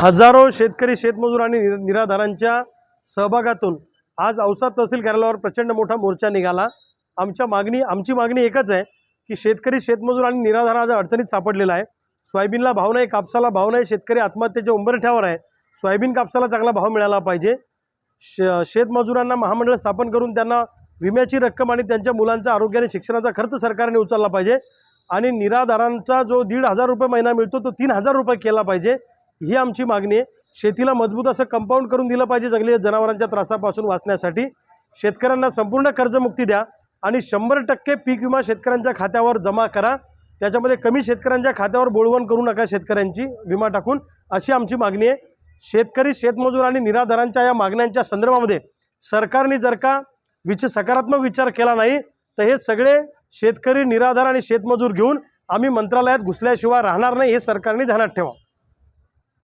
हजारो शेतकरी शेतमजूर आणि निर- निराधारांच्या सहभागातून आज औसा तहसील कार्यालयावर प्रचंड मोठा मोर्चा निघाला. आमच्या मागणी आमची मागणी एकच आहे की शेतकरी शेतमजूर आणि निराधार आज अडचणीत सापडलेला आहे. सोयाबीनला भाव नाही कापसाला भाव नाही शेतकरी आत्महत्येच्या उंबरठ्यावर आहे. सोयाबीन कापसाला चांगला भाव मिळाला पाहिजे. श शेतमजुरांना महामंडळ स्थापन करून त्यांना विम्याची रक्कम आणि त्यांच्या मुलांचा आरोग्य आणि शिक्षणाचा खर्च सरकारने उचलला पाहिजे. आणि निराधारांचा जो दीड हजार रुपये महिना मिळतो तो तीन हजार रुपये केला पाहिजे. ही आमची मागणी आहे. शेतीला मजबूत असं कंपाऊंड करून दिलं पाहिजे जंगली जनावरांच्या त्रासापासून वाचण्यासाठी. शेतकऱ्यांना संपूर्ण कर्जमुक्ती द्या आणि शंभर टक्के पीक विमा शेतकऱ्यांच्या खात्यावर जमा करा. त्याच्यामध्ये कमी शेतकऱ्यांच्या खात्यावर बोळवण करू नका शेतकऱ्यांची विमा टाकून. अशी आमची मागणी आहे. शेतकरी शेतमजूर आणि निराधारांच्या या मागण्यांच्या संदर्भामध्ये सरकारने जर का विच सकारात्मक विचार केला नाही तर हे सगळे शेतकरी निराधार आणि शेतमजूर घेऊन आम्ही मंत्रालयात घुसल्याशिवाय राहणार नाही हे सरकारने ध्यानात ठेवा.